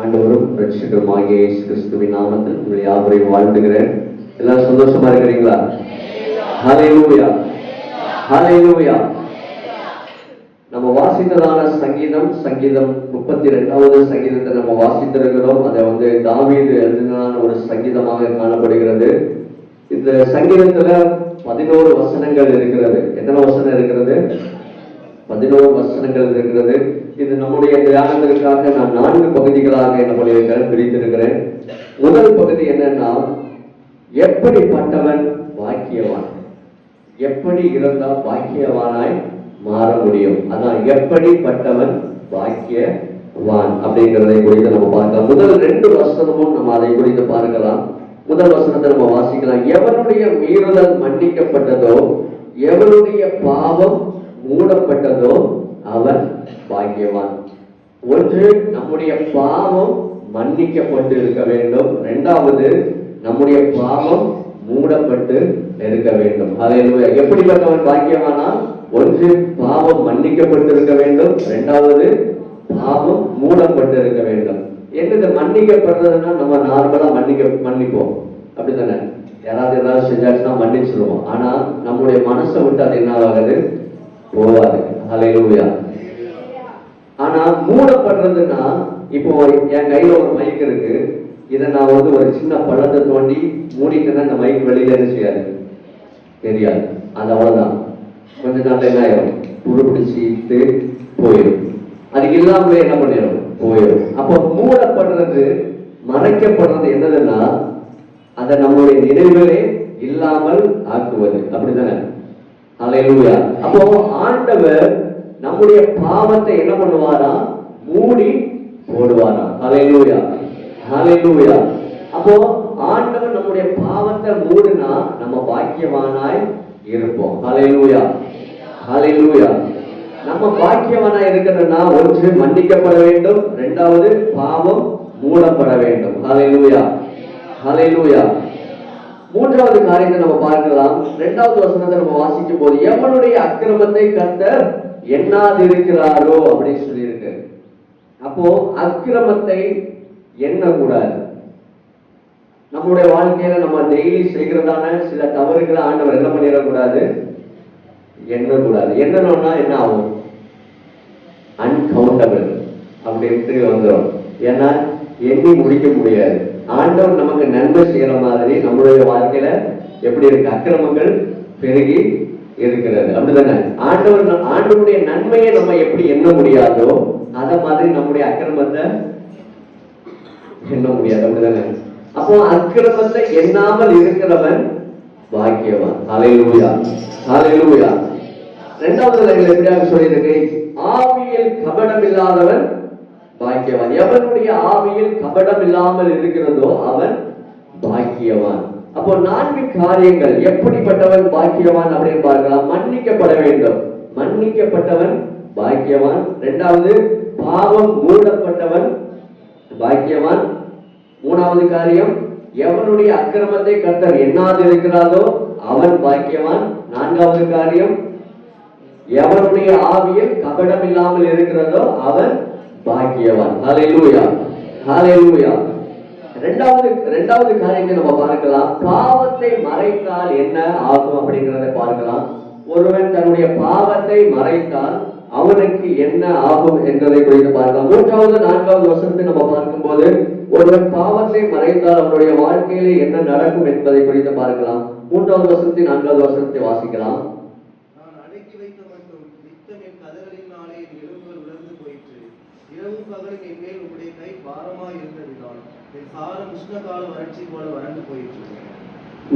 ஆண்டவரும் ரட்சகருமாகிய இயேசு கிறிஸ்துவின் நாமத்தில் உங்களை யாவரையும் வாழ்த்துகிறேன். எல்லாரும் சந்தோஷமா இருக்கிறீங்களா? ஹalleluya ஹalleluya நம்ம வாசித்ததான சங்கீதம் சங்கீதம் முப்பத்தி ரெண்டாவது சங்கீதத்தை நம்ம வாசித்திருக்கிறோம். அதை வந்து தாவீது எழுதினான ஒரு சங்கீதமாக காணப்படுகிறது. இந்த சங்கீதத்துல பதினோரு வசனங்கள் இருக்கிறது. எத்தனை வசனம் இருக்கிறது? பதினோரு வசனங்கள் இருக்கிறது. இது நம்முடைய தியானத்திற்காக நான் நான்கு பகுதிகளாக என்ன பண்ணியிருக்கிறேன் பிரித்திருக்கிறேன். முதல் பகுதி என்னன்னா எப்படிப்பட்டவன் பாக்கியவான்? எப்படி இருந்தால் பாக்கியவானாய் மாற முடியும். அதான் எப்படிப்பட்டவன் பாக்கியவான் அப்படிங்கிறதை குறித்து நம்ம பார்க்கலாம். முதல் ரெண்டு வசனமும் நம்ம அதை குறித்து பார்க்கலாம். முதல் வசனத்தை நம்ம வாசிக்கலாம். எவனுடைய மீறுதல் மன்னிக்கப்பட்டதோ எவனுடைய பாவம் மூடப்பட்டதோ அவன் பாக்கியவான். ஒன்று நம்முடைய பாவம் மன்னிக்கப்பட்டு இருக்க வேண்டும். இரண்டாவது நம்முடைய பாவம் மூடப்பட்டு இருக்க வேண்டும். ஹalleluya எப்படிப்பட்டவன் பாக்கியவானா? ஒன்று பாவம் மன்னிக்கப்பட்டு இருக்க வேண்டும். இரண்டாவது பாவம் மூடப்பட்டு இருக்க வேண்டும். என்னது மன்னிக்கப்படுறதுன்னா நம்ம நார்மலா மன்னிக்க மன்னிப்போம். அப்படித்தானே? யாராவது ஏதாவது செஞ்சாச்சுன்னா மன்னிச்சிருவோம். ஆனா நம்முடைய மனசை விட்டு அது என்ன ஆகாது? போவாது ஹalleluya ஆனா மூடப்படுறதுன்னா இப்போ என் கையில ஒரு மைக் இருக்கு. இதை நான் வந்து ஒரு சின்ன பள்ளத்தை தோண்டி மூடிட்டேன்னா இந்த மைக் வெளியில என்ன செய்யாது? தெரியாது. அது அவ்வளவுதான். கொஞ்ச நாள் என்ன ஆயிரும்? துரு பிடிச்சிட்டு போயிடும் அது இல்லாமலே என்ன பண்ணிடும் போயிடும் அப்போ மூடப்படுறது மறைக்கப்படுறது என்னதுன்னா அதை நம்மளுடைய நினைவுகளே இல்லாமல் ஆக்குவது. அப்படிதானே ஹalleluya அப்போ ஆண்டவர் நம்முடைய பாவத்தை என்ன பண்ணுவாராம் மூடி போடுவாராம் ஹalleluya ஹalleluya அப்போ ஆண்டவர் நம்முடைய பாவத்தை மூடினா நம்ம பாக்கியவானாய் இருப்போம். ஹalleluya ஹalleluya நம்ம பாக்கியவானாய் இருக்கிறதுனா ஒன்று மன்னிக்கப்பட வேண்டும். இரண்டாவது பாவம் மூடப்பட வேண்டும். ஹalleluya ஹalleluya மூன்றாவது காரியத்தை நம்ம பார்க்கலாம். இரண்டாவது வசனத்தை நம்ம வாசிக்கும் போது எவனுடைய அக்கிரமத்தை எண்ணாது இருக்கிறாரோ அப்படின்னு சொல்லியிருக்கு. அப்போ அக்கிரமத்தை எண்ணக்கூடாது. நம்மளுடைய வாழ்க்கையில நம்ம டெய்லி செய்கிறதான சில தவறுகளை ஆண்டவர் என்ன பண்ணிடக்கூடாது? எண்ணக்கூடாது. எண்ணணும்னா என்ன ஆகும்? அன்கவுண்டபிள் அப்படின்ட்டு வந்துடும் ஏன்னா எண்ணி முடிக்க முடியாது. ஆண்டவர் நமக்கு நன்மை செய்யற மாதிரி நம்மளுடைய வாழ்க்கையில எப்படி இருக்கு? அக்கிரமங்கள் பெருகி இருக்கிறது. அப்படிதானே? ஆண்டவர் ஆண்டவருடைய நன்மையை நம்ம எப்படி எண்ண முடியாதோ அத மாதிரி நம்முடைய அக்கிரமத்தை எண்ண முடியாது. அப்படிதானே? அப்போ அக்கிரமத்தை எண்ணாமல் இருக்கிறவன் பாக்கியவான். ஹalleluya. ஹalleluya. ரெண்டாவது லைன்ல எப்படியாக சொல்லியிருக்கு? ஆவியில் கபடம் இல்லாதவன் பாக்கியவான். எவனுடைய ஆவியில் கபடம் இல்லாமல் இருக்கிறதோ அவன் பாக்கியவான். அப்போ நான்கு காரியங்கள் எப்படிப்பட்டவன் பாக்கியவான் அப்படின்னு பார்க்கலாம். மன்னிக்கப்பட வேண்டும். மன்னிக்கப்பட்டவன் பாக்கியவான். இரண்டாவது பாவம் மூடப்பட்டவன் பாக்கியவான். மூணாவது காரியம் எவனுடைய அக்கிரமத்தை கர்த்தர் எண்ணாது இருக்கிறாரோ அவன் பாக்கியவான். நான்காவது காரியம் எவனுடைய ஆவியில் கபடம் இல்லாமல் இருக்கிறதோ அவன் பாக்கியவான். ஹalleluya ஹalleluya ரெண்டாவது ரெண்டாவது காரியத்தை நம்ம பார்க்கலாம். பாவத்தை மறைத்தால் என்ன ஆகும் அப்படிங்கிறத பார்க்கலாம். ஒருவன் தன்னுடைய பாவத்தை மறைத்தால் அவனுக்கு என்ன ஆகும் என்பதை குறித்து பார்க்கலாம். மூன்றாவது நான்காவது வசனத்தை நம்ம பார்க்கும்போது ஒருவன் பாவத்தை மறைத்தால் அவனுடைய வாழ்க்கையிலே என்ன நடக்கும் என்பதை குறித்து பார்க்கலாம். மூன்றாவது வசனத்தை நான்காவது வசனத்தை வாசிக்கலாம் நான் அடக்கி வைத்த மட்டும் நித்தம் என் கதகளினாலே என் எலும்புகள் உலர்ந்து போயிற்று இரவும் பகலும் என் மேல் உம்முடைய கை பாரமாய் இருந்ததினால் என் சாரம் உஷ்ணகால வறட்சி போல வறண்டு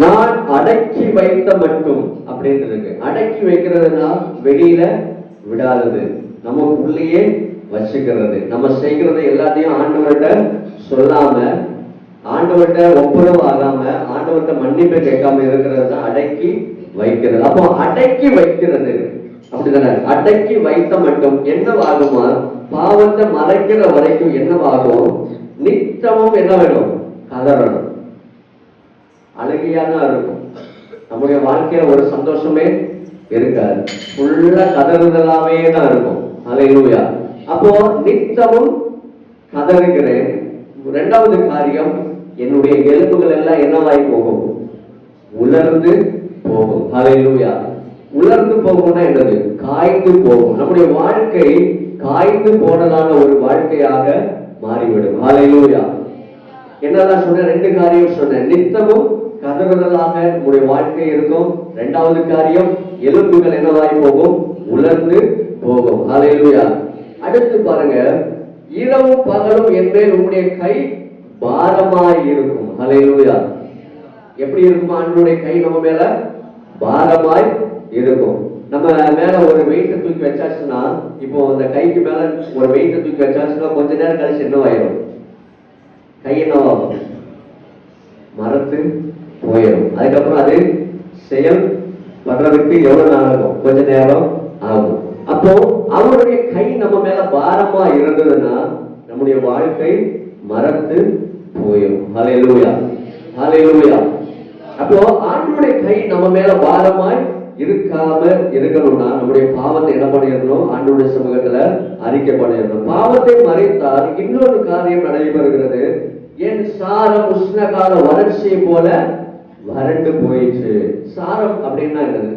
நான் அடக்கி வைத்த மட்டும் அப்படின்னு இருக்கு அடக்கி வைக்கிறதுனா வெளியில விடாதது. நமக்கு உள்ளேயே வச்சுக்கிறது. நம்ம செய்கிறது எல்லாத்தையும் ஆண்டவர்கிட்ட சொல்லாம ஆண்டவர்கிட்ட ஒப்புரவு ஆகாம ஆண்டவர்கிட்ட மன்னிப்பு கேட்காம இருக்கிறது அடக்கி வைக்கிறது. அப்போ அடக்கி வைக்கிறது. அப்படிதானே அடக்கி வைத்த மட்டும் என்னவாகுமா? பாவத்தை மறைக்கிற வரைக்கும் என்னவாகும்? நித்தமும் என்ன வேணும்? கதறணும் அழகியா தான் இருக்கும் நம்முடைய வாழ்க்கையில ஒரு சந்தோஷமே இருக்காது. ஃபுல்லா கதறுதலாவே தான் இருக்கும். அலையூயா அப்போ நித்தமும் கதறுகிறேன். ரெண்டாவது காரியம் என்னுடைய எலும்புகள் எல்லாம் என்னவாய் போகும்? உலர்ந்து போகும். அலையூயா உலர்ந்து போகும்னா என்னது? காய்ந்து போகும். நம்முடைய வாழ்க்கை காய்ந்து போனதான ஒரு வாழ்க்கையாக மாறிவிடும். அலையூயா என்னதான் சொன்னேன் ரெண்டு காரியம் சொன்னேன் நித்தமும் கதறுதலாக உங்களுடைய வாழ்க்கை இருக்கும். இரண்டாவது காரியம் எலும்புகள் என்னவாய் போகும்? உலர்ந்து போகும். ஹalleluya அடுத்து பாருங்க இரவும் பகலும் என் உங்களுடைய கை பாரமாய் இருக்கும். ஹalleluya எப்படி இருக்குமா? ஆண்டவருடைய கை நம்ம மேல பாரமாய் இருக்கும். நம்ம மேல ஒரு வெயிட் தூக்கி வச்சாச்சுன்னா இப்போ அந்த கைக்கு மேல ஒரு வெயிட் தூக்கி வச்சாச்சுன்னா கொஞ்ச நேரம் கழிச்சு என்னவாயிரும்? கையை என்னவாகும் மறந்து போயிடும் அதுக்கப்புறம் அது செயல் பண்றதுக்கு எவ்வளவு நாள் ஆகும்? கொஞ்ச நேரம் ஆகும். அப்போ அவருடைய கை நம்ம மேல பாரமா இருந்ததுன்னா நம்முடைய வாழ்க்கை மறத்து போயிடும் ஹalleluya ஹalleluya அப்போ ஆண்டவருடைய கை நம்ம மேல பாரமாய் இருக்காம இருக்கணும்னா நம்முடைய பாவத்தை என்ன பண்ணிடணும்? ஆண்டவருடைய சமூகத்துல அறிக்கை பண்ணிடணும். பாவத்தை மறைத்தால் இன்னொரு காரியம் நடைபெறுகிறது. என் சாரம் உஷ்ணகால வறட்சியை போல வறண்டு போயிடுச்சு. சாரம் அப்படின்னா என்னது?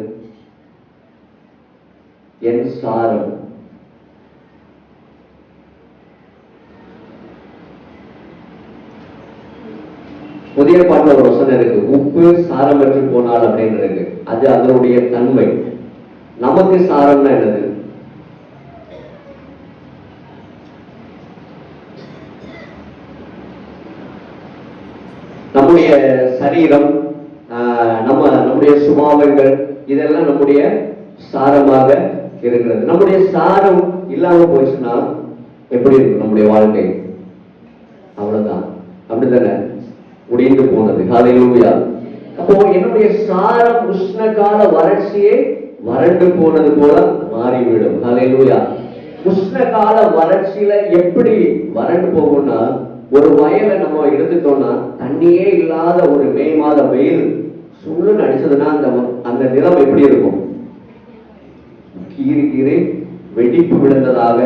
என் சாரம். புதிய பாட்டுல ஒரு வசனம் இருக்கு. உப்பு சாரமற்று போனால் அப்படின்னு இருக்கு. அது அதனுடைய தன்மை. நமக்கு சாரம்னா என்னது? நம்முடைய சரீரம் ஆஹ், நம்ம நம்முடைய சுபாவங்கள் இதெல்லாம் நம்முடைய சாரமாக இருக்கிறது. நம்முடைய சாரம் இல்லாம போச்சுன்னா எப்படி இருக்கும்? நம்முடைய வாழ்க்கை. அவ்வளவுதான். அப்படித்தானே? முடிந்து போனது. ஹalleluya அப்போ என்னுடைய சாரம் உஷ்ணகால வறட்சியே வறண்டு போனது போல மாறிவிடும். ஹalleluya உஷ்ணகால வறட்சியில எப்படி வறண்டு போகும்னா ஒரு வயலை நம்ம எடுத்துட்டோம்னா தண்ணியே இல்லாத ஒரு மே மாத வெயில் சுள்ளுன்னு அடிச்சதுன்னா அந்த அந்த நிலம் எப்படி இருக்கும்? கீறி கீறி வெடிப்பு விழுந்ததாக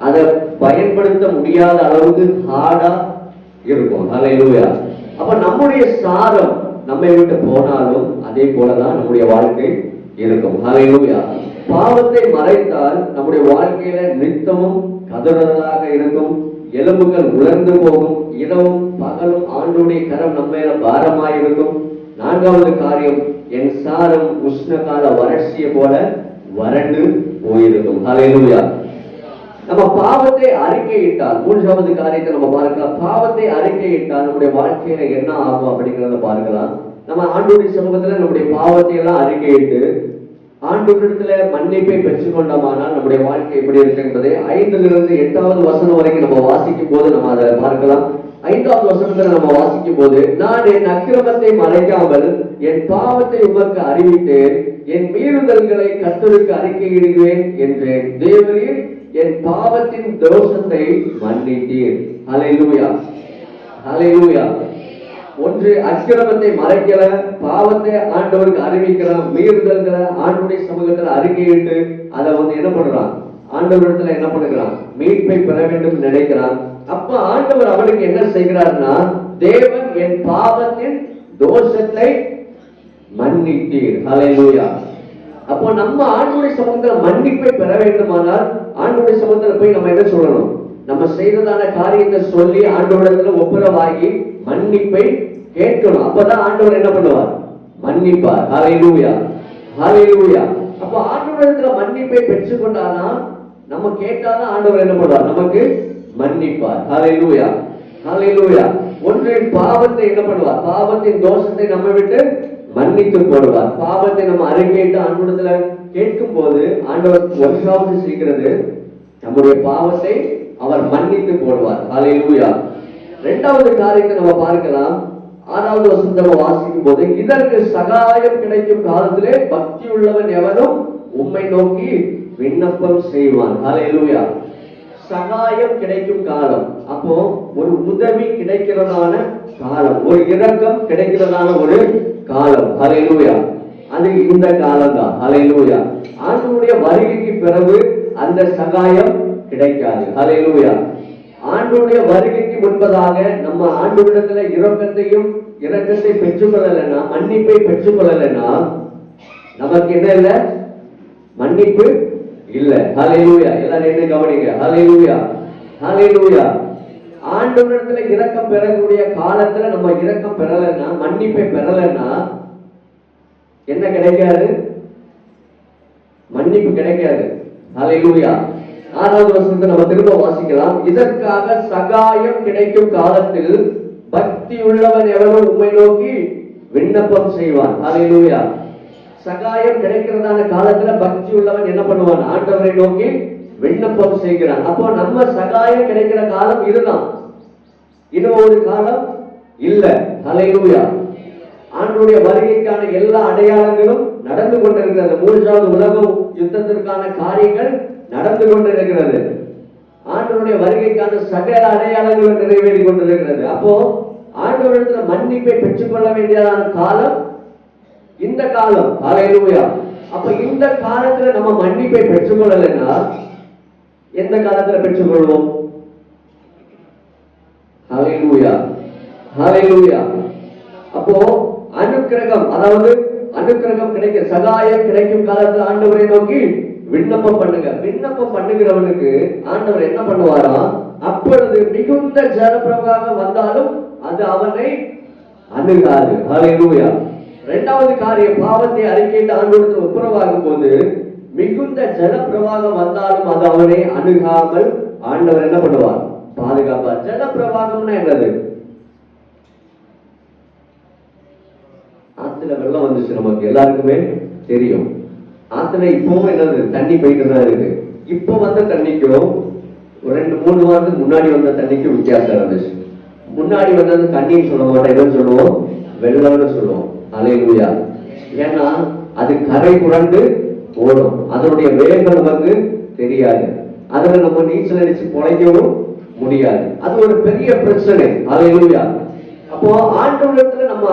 அதை பயன்படுத்த முடியாத அளவுக்கு ஹார்டா இருக்கும் ஹalleluya அப்ப நம்முடைய சாரம் நம்மை விட்டு போனாலும் அதே போலதான் நம்முடைய வாழ்க்கை இருக்கும். ஹalleluya பாவத்தை மறைத்தால் நம்முடைய வாழ்க்கையில நித்தமும் கதறதாக இருக்கும். எலும்புகள் உலர்ந்து போகும். இரவும் பகலும் ஆண்டுடைய கரம் நம்ம மேல பாரமாய் நான்காவது காரியம் என் சாரம் உஷ்ணகால வறட்சியை போல வறண்டு போயிருக்கும். ஹalleluya நம்ம பாவத்தை அறிக்கையிட்டால் மூன்றாவது காரியத்தை நம்ம பார்க்கலாம் பாவத்தை அறிக்கையிட்டால் நம்முடைய வாழ்க்கையில என்ன ஆகும் அப்படிங்கிறத பார்க்கலாம் நம்ம ஆண்டோடைய சமூகத்துல நம்முடைய பாவத்தை எல்லாம் அறிக்கையிட்டு ஆண்டவரிடத்துல மன்னிப்பை பெற்றுக்கொண்டோமானால் நம்முடைய வாழ்க்கை எப்படி இருக்கு என்பதை ஐந்திலிருந்து எட்டாவது வசனம் வரைக்கும் நம்ம வாசிக்கும் போது நம்ம அதை பார்க்கலாம். ஐந்தாவது வசனத்துல நம்ம வாசிக்கும் போது நான் என் அக்கிரமத்தை மறைக்காமல் என் பாவத்தை உமக்கு அறிவித்தேன் என் மீறுதல்களை கத்தருக்கு அறிக்கையிடுகிறேன் என்றேன். தேவரீர் என் பாவத்தின் தோஷத்தை மன்னித்தீர். அலையூயா அலையூயா ஒன்று அக்கிரமத்தை மறைக்கிற பாவத்தை ஆண்டவருக்கு அறிவிக்கிற மீறுதல்களை ஆண்டுடைய சமூகத்தில் அறிக்கையிட்டு அதை வந்து என்ன பண்றான் ஆண்டவரிடத்துல என்ன பண்ணுகிறான்? மீட்பை பெற வேண்டும் நினைக்கிறான். அப்ப ஆண்டவர் அவனுக்கு என்ன செய்கிறார்னா தேவன் என் பாவத்தின் தோஷத்தை மன்னித்தீர். அலையூயா அப்போ நம்ம ஆண்களை சமூகத்துல மன்னிப்பை பெற வேண்டுமானால் ஆண்டுடைய சமூகத்துல போய் நம்ம என்ன சொல்லணும்? நம்ம செய்ததான காரியத்தை சொல்லி ஆண்டோடத்துல ஒப்புரவாகி மன்னிப்பை கேட்கணும். அப்பதான் ஆண்டவர் என்ன பண்ணுவார்? மன்னிப்பார். ஹalleluya லூயா அப்போ ஆண்டவரிடத்துல மன்னிப்பை பெற்றுக்கொண்டாதான் நம்ம கேட்டாதான் ஆண்டவர் என்ன பண்ணுவார்? நமக்கு மன்னிப்பார். ஹalleluya லூயா ஒன்றின் பாவத்தை என்ன பண்ணுவார்? பாவத்தின் தோஷத்தை நம்ம விட்டு மன்னித்து போடுவார் பாவத்தை நம்ம அறிக்கையிட்டு அன்புடத்துல கேட்கும் போது ஆண்டவர் ஒன்றாவது செய்கிறது நம்முடைய பாவத்தை அவர் மன்னித்து போடுவார். காலை லூயா ரெண்டாவது காரியத்தை நம்ம பார்க்கலாம். ஆறாவது வசனத்தை நம்ம வாசிக்கும் போது இதற்கு சகாயம் கிடைக்கும் காலத்திலே பக்தி உள்ளவன் எவனும் உண்மை நோக்கி விண்ணப்பம் செய்வான். ஹalleluya. சகாயம் கிடைக்கும் காலம். அப்போ ஒரு உதவி கிடைக்கிறதான காலம் ஒரு இரக்கம் கிடைக்கிறதான ஒரு காலம். அலையிலூயா அது இந்த காலம் தான் அலையிலூயா ஆண்டவருடைய வருகைக்கு பிறகு அந்த சகாயம் கிடைக்காது. அலையிலூயா ஆண்டவருடைய வருகைக்கு முன்பதாக நம்ம ஆண்டவரிடத்துல இரக்கத்தையும் இரக்கத்தை பெற்றுக்கொள்ளலைன்னா மன்னிப்பை பெற்றுக்கொள்ளலைன்னா நமக்கு என்ன இல்லை? மன்னிப்பு இல்ல. ஹalleluya எல்லாரும் என்ன கவனிங்க? ஹalleluya லூயா ஆண்டவரிடத்துல இரக்கம் பெறக்கூடிய காலத்துல நம்ம இரக்கம் பெறலைன்னா மன்னிப்பை பெறலைன்னா என்ன கிடைக்காது? மன்னிப்பு கிடைக்காது. அலையூயா ஆறாவது வருஷத்துல நம்ம திரும்ப வாசிக்கலாம். இதற்காக சகாயம் கிடைக்கும் காலத்தில் பக்தி உள்ளவன் எவனும் உண்மை நோக்கி விண்ணப்பம் செய்வான். அலையூயா சகாயம் கிடைக்கிறதான காலத்துல பக்தி உள்ளவன் என்ன பண்ணுவான்? ஆண்டவரை நோக்கி விண்ணப்பம் செய்கிறான். அப்போ நம்ம சகாயம் கிடைக்கிற காலம் இதுதான். இன்னும் ஒரு காலம்? இல்ல. அலையூயா ஆண்டுடைய வருகைக்கான எல்லா அடையாளங்களும் நடந்து கொண்டிருக்கிறது. மூன்றாவது உலகம் யுத்தத்திற்கான காரியங்கள் நடந்து கொண்டிருக்கிறது. ஆண்டவருடைய வருகைக்கான சகல அடையாளங்களும் நிறைவேறி கொண்டிருக்கிறது. அப்போ ஆண்டவரிடத்துல மன்னிப்பை பெற்றுக்கொள்ள வேண்டியதான காலம் இந்த காலம். அலையூயா அப்ப இந்த காலத்துல நம்ம மன்னிப்பை பெற்றுக்கொள்ளலைன்னா எந்த காலத்துல பெற்றுக்கொள்வோம்? ஹalleluya ஹalleluya அப்போ அனுக்கிரகம் அதாவது அனுக்கிரகம் கிடைக்க சகாயம் கிடைக்கும் காலத்துல ஆண்டவரை நோக்கி விண்ணப்பம் பண்ணுங்க. விண்ணப்பம் பண்ணுகிறவனுக்கு ஆண்டவர் என்ன பண்ணுவாராம் அப்பொழுது மிகுந்த ஜலப்பிரவாக வந்தாலும் அது அவனை அணுகாது. ஹalleluya இரண்டாவது காரியம் பாவத்தை அறிக்கையிட்டு ஆண்டவருக்கு ஒப்புரவாகும் போது மிகுந்த ஜலப்பிரவாகம் வந்தாலும் அது அவனை அணுகாமல் ஆண்டவர் என்ன பண்ணுவார்? பாதுகாப்பா? ஜல பிரவாகம்னா என்னது? ஆத்துல வெள்ளம் வந்துச்சு நமக்கு எல்லாருக்குமே தெரியும். ஆத்துல இப்பவும் என்னது தண்ணி போயிட்டு தான் இருக்கு. இப்போ வந்த தண்ணிக்கும் ஒரு ரெண்டு மூணு வாரத்துக்கு முன்னாடி வந்த தண்ணிக்கும் வித்தியாசம் இருந்துச்சு முன்னாடி வந்தது தண்ணின்னு சொல்ல மாட்டோம் என்னன்னு சொல்லுவோம்? வெள்ளம்னு சொல்லுவோம். அலையிலுயா. ஏன்னா அது கரை புரண்டு ஓடும். அதனுடைய வேகம் நமக்கு தெரியாது. அதுல நம்ம நீச்சல் அடிச்சு பொழைக்கவும் முடியாது. அது ஒரு பெரிய பிரச்சனை. அலையிலுயா. அப்போ ஆண்டவரிடத்துல நம்ம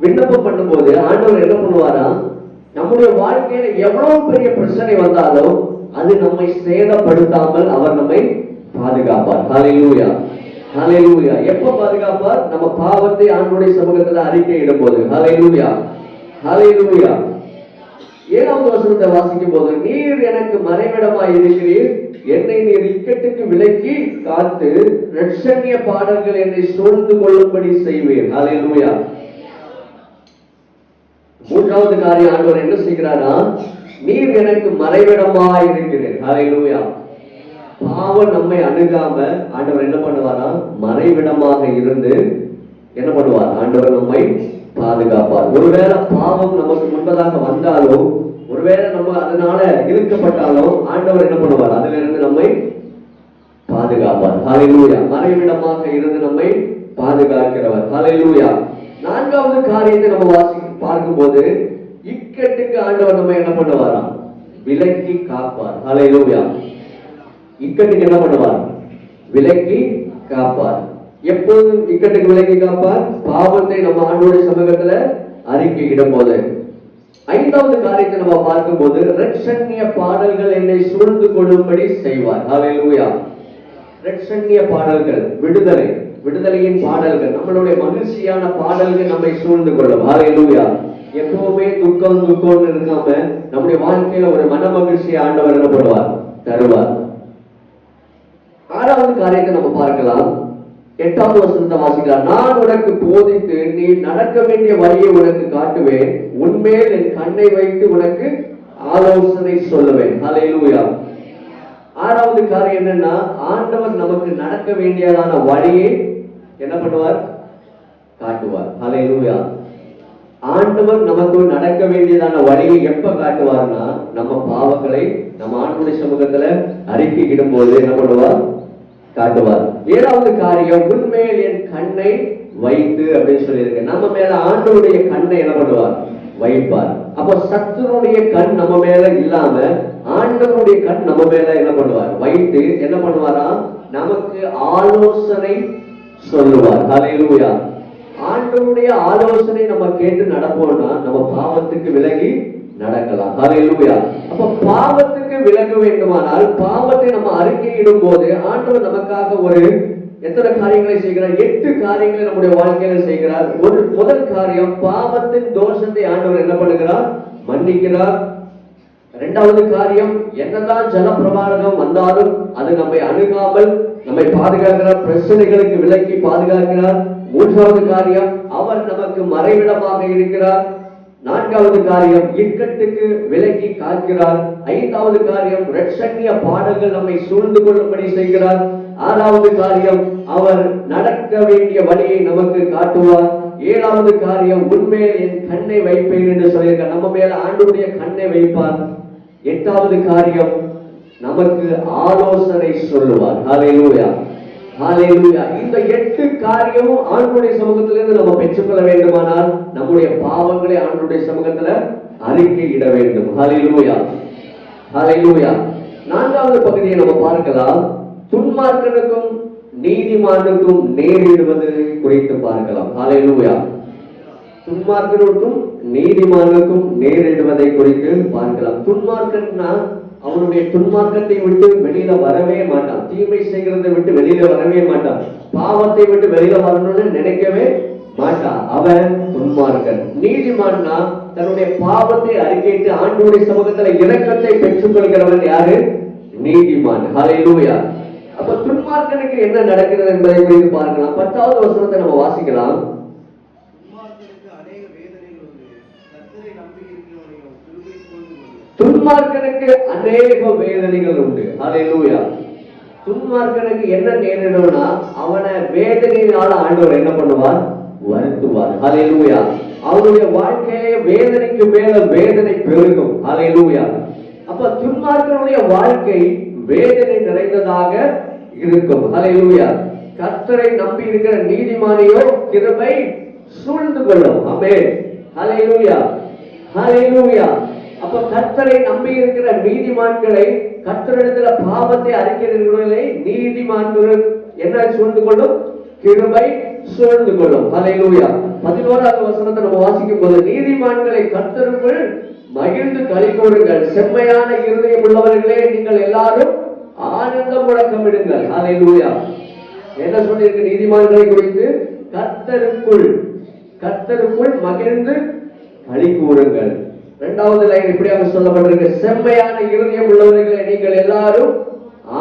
விண்ணப்பம் பண்ணும்போது ஆண்டவர் என்ன பண்ணுவாரா? நம்முடைய வாழ்க்கையில எவ்வளவு பெரிய பிரச்சனை வந்தாலும் அது நம்மை சேதப்படுத்தாமல் அவர் நம்மை பாதுகாப்பார். ஹalleluya. ஹalleluya. எப்ப பாதுகாப்பார்? நம்ம பாவத்தை ஆண்டவருடைய சமூகத்துல அறிக்கை இடும்போது ஹalleluya. ஹalleluya. ஏழாவது வசனத்தை வாசிக்கும் போது நீர் எனக்கு மறைவிடமாய் இருக்கிறீர். என்னை நீர் இக்கட்டுக்கு விலக்கி காத்து ரட்சண்ய பாடல்கள் என்னை சூழ்ந்து கொள்ளும்படி செய்வேன் செய்வீர். ஹalleluya மூன்றாவது காரியம் ஆண்டவர் என்ன செய்கிறாரா? நீர் எனக்கு மறைவிடமா இருக்கிறேன் இருக்கிறீர். ஹalleluya பாவம் நம்மை அணுகாம ஆண்டவர் என்ன பண்ணுவாரா? மறைவிடமாக இருந்து என்ன பண்ணுவார்? ஆண்டவர் நம்மை பாதுகாப்பார். ஒருவேளை பாவம் நமக்கு முன்பதாக வந்தாலும் ஒருவேளை நம்ம அதனால இழுக்கப்பட்டாலும் ஆண்டவர் என்ன பண்ணுவார்? அதுல இருந்து நம்மை பாதுகாப்பார். ஹalleluya மறைவிடமாக இருந்து நம்மை பாதுகாக்கிறவர். ஹalleluya நான்காவது காரியத்தை நம்ம வாசி பார்க்கும்போது இக்கட்டுக்கு ஆண்டவர் நம்ம என்ன பண்ணுவாராம்? விலக்கி காப்பார். ஹalleluya இக்கட்டுக்கு என்ன பண்ணுவார்? விலக்கி காப்பார். எப்போது இக்கட்டுக்கு விலகி காப்பார். பாவத்தை நம்ம ஆண்டோடைய சமூகத்துல அறிக்கையிடும் போது ஐந்தாவது காரியத்தை நம்ம பார்க்கும்போது ரட்சண்ய பாடல்கள் என்னை சூழ்ந்து கொள்ளும்படி செய்வார். ஹalleluya ரட்சண்ய பாடல்கள் விடுதலை. விடுதலையின் பாடல்கள் நம்மளுடைய மகிழ்ச்சியான பாடல்கள் நம்மை சூழ்ந்து கொள்ளும். ஹalleluya எப்பவுமே துக்கம் துக்கம்னு இருக்காம நம்முடைய வாழ்க்கையில ஒரு மன மகிழ்ச்சியை ஆண்டவர் என்ன பண்ணுவார்? தருவார். ஆறாவது காரியத்தை நம்ம பார்க்கலாம். எட்டாவது வசனத்தை வாசிக்கலாம் நான் உனக்கு போதித்து நீ நடக்க வேண்டிய வழியை உனக்கு காட்டுவேன். உன்மேல் என் கண்ணை வைத்து உனக்கு ஆலோசனை சொல்லுவேன். அலையிலூயா ஆறாவது காரியம் என்னன்னா ஆண்டவர் நமக்கு நடக்க வேண்டியதான வழியை என்ன பண்ணுவார்? காட்டுவார். அலையிலூயா ஆண்டவர் நமக்கு நடக்க வேண்டியதான வழியை எப்ப காட்டுவார்னா நம்ம பாவங்களை நம்ம ஆண்டுடைய சமூகத்துல அறிக்கையிடும் போது என்ன பண்ணுவார்? காட்டுவார். ஏழாவது காரியம் உண்மையில் என் கண்ணை வைத்து அப்படின்னு சொல்லியிருக்கேன் நம்ம மேல ஆண்டவருடைய கண்ணை என்ன பண்ணுவார்? வைப்பார். அப்போ சத்துருடைய கண் நம்ம மேல இல்லாம ஆண்டவருடைய கண் நம்ம மேல என்ன பண்ணுவார்? வைத்து என்ன பண்ணுவாரா? நமக்கு ஆலோசனை சொல்லுவார். ஹalleluya. ஆண்டவருடைய ஆலோசனை நம்ம கேட்டு நடப்போம்னா நம்ம பாவத்துக்கு விலகி நடக்கலாம். ஹalleluya அப்ப பாவத்துக்கு விலக வேண்டுமானால் பாவத்தை நம்ம அறிக்கையிடும் போது ஆண்டவர் நமக்காக ஒரு எத்தனை காரியங்களை செய்கிறார்? எட்டு காரியங்களை நம்முடைய வாழ்க்கையில செய்கிறார். ஒரு முதல் காரியம் பாவத்தின் தோஷத்தை ஆண்டவர் என்ன பண்ணுகிறார்? மன்னிக்கிறார். இரண்டாவது காரியம் என்னதான் ஜலப்பிரவாகம் வந்தாலும் அது நம்மை அணுகாமல் நம்மை பாதுகாக்கிறார். பிரச்சனைகளுக்கு விலக்கி பாதுகாக்கிறார். மூன்றாவது காரியம் அவர் நமக்கு மறைவிடமாக இருக்கிறார். நான்காவது காரியம் இக்கட்டுக்கு விலக்கி காக்கிறார். ஐந்தாவது காரியம் ரட்சணிய பாடல்கள் நம்மை சூழ்ந்து கொள்ளும்படி செய்கிறார். ஆறாவது காரியம் அவர் நடக்க வேண்டிய வழியை நமக்கு காட்டுவார். ஏழாவது காரியம் உண்மையில் என் கண்ணை வைப்பேன் என்று சொல்லியிருக்கார். நம்ம மேல ஆண்டுடைய கண்ணை வைப்பார். எட்டாவது காரியம் நமக்கு ஆலோசனை சொல்லுவார். அதை இந்த எட்டு காரியமும் ஆண்டுடைய சமூகத்திலிருந்து நம்ம பெற்றுக்கொள்ள வேண்டுமானால் நம்முடைய பாவங்களை ஆண்டுடைய சமூகத்துல அறிக்கையிட வேண்டும். ஹலிலூயா ஹலிலூயா நான்காவது பகுதியை நம்ம பார்க்கலாம். துன்மார்க்கனுக்கும் நீதிமானுக்கும் நேரிடுவது குறித்து பார்க்கலாம். ஹலிலூயா துன்மார்க்கனுக்கும் நீதிமானுக்கும் நேரிடுவதை குறித்து பார்க்கலாம். துன்மார்க்கன்னா அவனுடைய துன்மார்க்கத்தை விட்டு வெளியில வரவே மாட்டான். தீமை செய்கிறதை விட்டு வெளியில வரவே மாட்டான். பாவத்தை விட்டு வெளியில வரணும்னு நினைக்கவே மாட்டான். அவன் துன்மார்க்கன். நீதிமான்னா தன்னுடைய பாவத்தை அறிக்கையிட்டு ஆண்டோடைய சமூகத்துல இரக்கத்தை பெற்றுக் கொள்கிறவன் யாரு? நீதிமான். ஹalleluya அப்ப துன்மார்க்கனுக்கு என்ன நடக்கிறது என்பதை குறித்து பார்க்கலாம். பத்தாவது வசனத்தை நம்ம வாசிக்கலாம் துன்மார்க்கனுக்கு அநேக வேதனைகள் உண்டு கர்த்தரை நம்பி இருக்கிறவனையும் கிருபை சூழ்ந்து கொள்ளும் துன்மார்க்கனுக்கு அநேக வேதனைகள் உண்டு. ஹalleluya துன்மார்க்கனுக்கு என்ன நேரிடும்னா அவனை வேதனையினால ஆண்டவர் என்ன பண்ணுவார்? வருத்துவார். அதை லூயா அவனுடைய வாழ்க்கையிலே வேதனைக்கு மேல வேதனை பெருகும். ஹalleluya அப்ப துன்மார்க்கனுடைய வாழ்க்கை வேதனை நிறைந்ததாக இருக்கும். ஹalleluya கர்த்தரை நம்பி இருக்கிற நீதிமானியோ கிருபை சூழ்ந்து கொள்ளும். ஆமென் ஹalleluya லூயா அப்ப கர்த்தரை நம்பி இருக்கிற நீதிமான்களை கர்த்தரிடத்துல பாவத்தை அறிக்கிறவர்களை நீதிமான்கள் என்ன சூழ்ந்து கொள்ளும்? கிருபை சூழ்ந்து கொள்ளும். அலையூயா பதினோராவது வசனத்தை நம்ம வாசிக்கும் போது நீதிமான்களை கர்த்தருக்குள் மகிழ்ந்து கலி கூறுங்கள். செம்மையான இருதயம் உள்ளவர்களே நீங்கள் எல்லாரும் ஆனந்த முழக்கமிடுங்கள் அலையூயா என்ன சொல்லியிருக்கு நீதிமான்களை குறித்து? கர்த்தருக்குள் கர்த்தருக்குள் மகிழ்ந்து களி கூறுங்கள். இரண்டாவது லைன் இப்படியாக சொல்லப்பட்டிருக்கு. செம்மையான இருதயம் உள்ளவர்களை நீங்கள் எல்லாரும்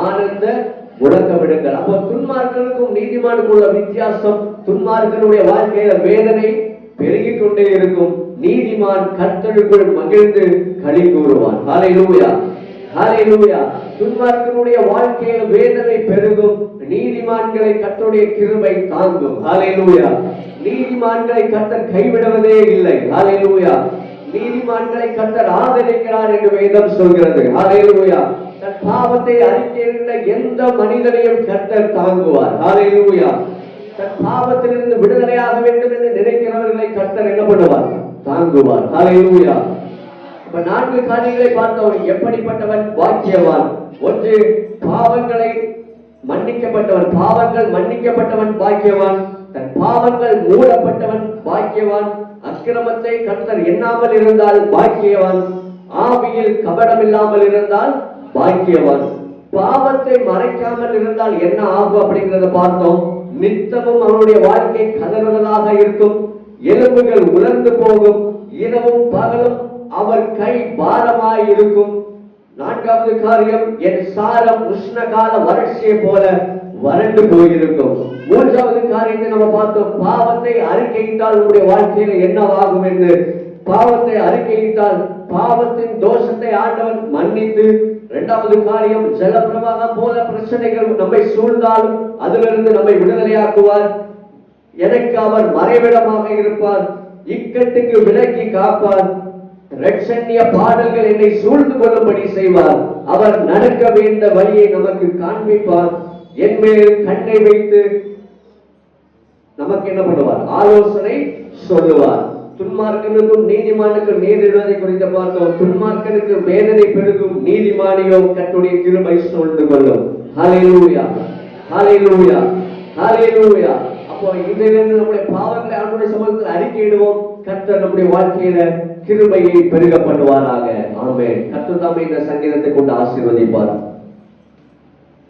ஆனந்த முழக்கமிடுங்கள் அப்போ துன்மார்க்கனுக்கும் நீதிமானுக்கும் உள்ள வித்தியாசம் துன்மார்க்கனுடைய வாழ்க்கையில வேதனை பெருகிக் கொண்டே இருக்கும். நீதிமான் கத்தழுக்குள் மகிழ்ந்து களி கூறுவான் ஹalleluya ஹalleluya துன்மார்க்கனுடைய வாழ்க்கையில வேதனை பெருகும். நீதிமான்களை கத்தருடைய கிருமை தாங்கும். ஹalleluya நீதிமான்களை கத்தர் கைவிடுவதே இல்லை. ஹalleluya நீதிமான்களை கத்தர் ஆதரிக்கிறார் என்று வேதம் சொல்கிறது. ஹalleluya. தன் பாவத்தை அறிக்கையிடுகிற எந்த மனிதனையும் கர்த்தர் தாங்குவார். ஹalleluya. தன் பாவத்திலிருந்து விடுதலையாக வேண்டும் என்று நினைக்கிறவர்களை கர்த்தர் என்ன பண்ணுவார்? தாங்குவார். ஹalleluya. அப்ப நான்கு காரியங்களை பார்த்தவன் எப்படிப்பட்டவன் பாக்கியவான்? ஒன்று பாவங்களை மன்னிக்கப்பட்டவன். பாவங்கள் மன்னிக்கப்பட்டவன் பாக்கியவான். தன் பாவங்கள் மூடப்பட்டவன் பாக்கியவான். அக்கிரமத்தை கர்த்தர் எண்ணாமல் இருந்தால் பாக்கியவான். ஆவியில் கபடம் இல்லாமல் இருந்தால் பாக்கியவான். பாவத்தை மறைக்காமல் இருந்தால் என்ன ஆகும் அப்படிங்கறத பார்த்தோம். நித்தமும் அவனுடைய வாழ்க்கை கதறுதலாக இருக்கும். எலும்புகள் உலர்ந்து போகும். இரவும் பகலும் அவர் கை பாரமாய் இருக்கும். நான்காவது காரியம் என் சாரம் உஷ்ணகால வறட்சியை போல வறண்டு போயிருக்கும். மூன்றாவது காரியத்தை நம்ம பார்த்தோம். பாவத்தை அறிக்கையிட்டால் உங்களுடைய வாழ்க்கையில என்னவாகும் என்று. பாவத்தை அறிக்கையிட்டால் பாவத்தின் தோஷத்தை ஆண்டவன் மன்னித்து இரண்டாவது காரியம் ஜலப்பிரவாகம் போல பிரச்சனைகள் நம்மை சூழ்ந்தாலும் அதிலிருந்து நம்மை விடுதலையாக்குவார். எனக்கு அவர் மறைவிடமாக இருப்பார். இக்கட்டுக்கு விலக்கி காப்பார். ரட்சண்ய பாடல்கள் என்னை சூழ்ந்து கொள்ளும்படி செய்வார். அவர் நடக்க வேண்ட வழியை நமக்கு காண்பிப்பார். என் மேல் கண்ணை வைத்து நமக்கு என்ன பண்ணுவார்? ஆலோசனை சொல்லுவார். துன்மார்க்கனுக்கும் நீதிமானுக்கும் நீதிடுவதை குறித்து பார்த்தோம். துன்மார்க்கனுக்கு வேதனை பெருகும் நீதிமானியோ கட்டுடைய கிருபை சூழ்ந்து கொள்ளும். ஹalleluya ஹalleluya ஹalleluya. அப்போ இதிலிருந்து நம்முடைய பாவங்களை அவனுடைய சமூகத்தில் அறிக்கையிடுவோம். கர்த்தர் நம்முடைய வாழ்க்கையில கிருபையை பெருக பண்ணுவாராக ஆமே கர்த்தர் தாமே இந்த சங்கீதத்தை கொண்டு ஆசீர்வதிப்பார்.